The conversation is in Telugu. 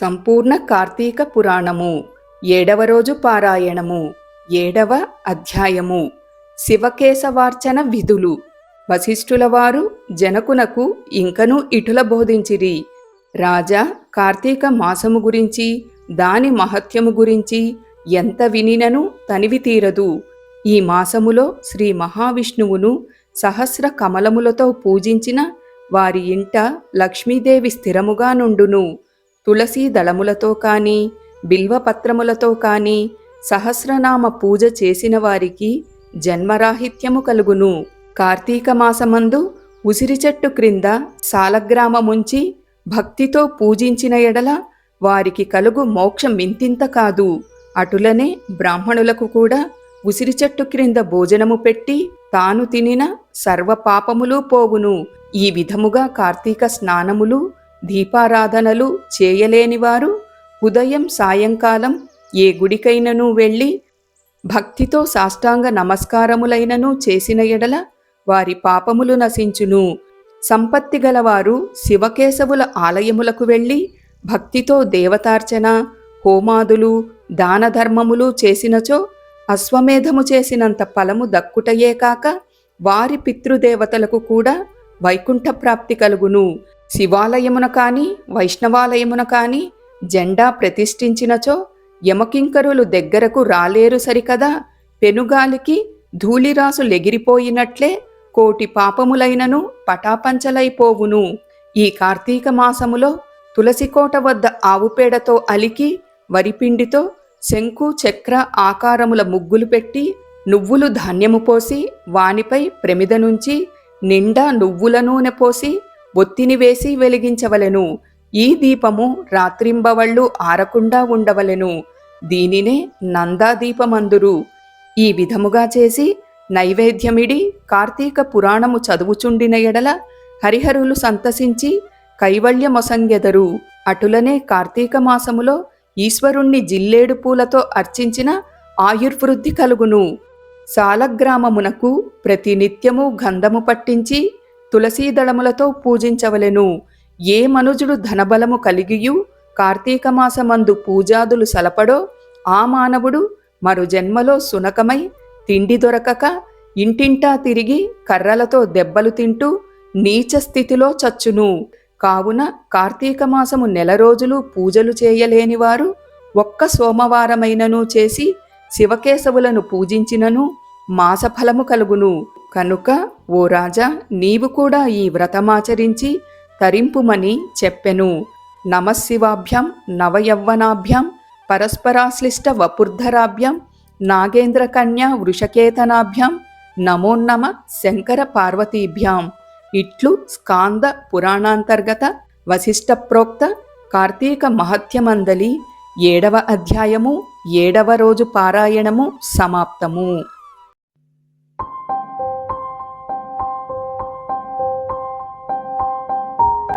సంపూర్ణ కార్తీక పురాణము. ఏడవ రోజు పారాయణము. ఏడవ అధ్యాయము. శివకేశవార్చన విధులు. వశిష్ఠులవారు జనకునకు ఇంకనూ ఇటుల బోధించిరి. రాజా కార్తీక మాసము గురించి దాని మహత్యము గురించి ఎంత వినినను తనివి తీరదు. ఈ మాసములో శ్రీ మహావిష్ణువును సహస్ర కమలములతో పూజించిన వారి ఇంట లక్ష్మీదేవి స్థిరముగా నుండును. తులసీ దళములతో కానీ బిల్వపత్రములతో కానీ సహస్రనామ పూజ చేసిన వారికి జన్మరాహిత్యము కలుగును. కార్తీక మాసమందు ఉసిరి చెట్టు క్రింద సాలగ్రామముంచి భక్తితో పూజించిన ఎడల వారికి కలుగు మోక్షం ఇంతింత కాదు. అటులనే బ్రాహ్మణులకు కూడా ఉసిరి చెట్టు క్రింద భోజనము పెట్టి తాను తినిన సర్వ పాపములు పోవును ఈ విధముగా కార్తీక స్నానములు దీపారాధనలు చేయలేనివారు ఉదయం సాయంకాలం ఏ గుడికైనను వెళ్ళి భక్తితో సాష్టాంగ నమస్కారములైనను చేసిన ఎడల వారి పాపములు నశించును. సంపత్తి గలవారు శివకేశవుల ఆలయములకు వెళ్ళి భక్తితో దేవతార్చన హోమాదులు దానధర్మములు చేసినచో అశ్వమేధము చేసినంత ఫలము దక్కుటయే కాక వారి పితృదేవతలకు కూడా వైకుంఠ ప్రాప్తి కలుగును. శివాలయమున కాని వైష్ణవాలయమున కాని జెండా ప్రతిష్ఠించినచో యమకింకరులు దగ్గరకు రాలేరు సరికదా? పెనుగాలికి ధూళిరాసు లెగిరిపోయినట్లే కోటి పాపములైనను పటాపంచలైపోవును. ఈ కార్తీక మాసములో తులసికోట వద్ద ఆవుపేడతో అలికి వరిపిండితో శంకు చక్ర ఆకారముల ముగ్గులు పెట్టి నువ్వులు ధాన్యము పోసి వానిపై ప్రమిద నుంచి నిండా నువ్వుల నూనె పోసి ఒత్తిని వేసి వెలిగించవలెను. ఈ దీపము రాత్రింబవళ్ళు ఆరకుండా ఉండవలెను. దీనినే నందాదీపమందురు. ఈ విధముగా చేసి నైవేద్యమిడి కార్తీక పురాణము చదువుచుండిన ఎడల హరిహరులు సంతసించి కైవల్యమొసంగెదరు. అటులనే కార్తీక మాసములో ఈశ్వరుణ్ణి జిల్లేడు పూలతో అర్చించిన ఆయుర్వృద్ధి కలుగును. సాలగ్రామమునకు ప్రతినిత్యము గంధము పట్టించి తులసీదళములతో పూజించవలెను. ఏ మనుజుడు ధనబలము కలిగియు కార్తీకమాసమందు పూజాదులు సలపడో ఆ మానవుడు మరు జన్మలో సునకమై తిండి దొరకక ఇంటింటా తిరిగి కర్రలతో దెబ్బలు తింటూ నీచ స్థితిలో చచ్చును. కావున కార్తీక మాసము నెల రోజులు పూజలు చేయలేనివారు ఒక్క సోమవారమైనను చేసి శివకేశవులను పూజించినను మాసఫలము కలుగును. కనుక ఓ రాజా నీవు కూడా ఈ వ్రతమాచరించి తరింపుమని చెప్పెను. నమశివాభ్యాం నవయవ్వనాభ్యాం పరస్పరాశ్లిష్ట వపుర్ధరాభ్యాం నాగేంద్రకన్యా వృషకేతనాభ్యాం నమోన్నమ శంకర పార్వతీభ్యాం. ఇట్లు స్కాంద పురాణాంతర్గత వశిష్ట ప్రోక్త కార్తీక మహత్యమందలి ఏడవ అధ్యాయము ఏడవ రోజు పారాయణము సమాప్తము.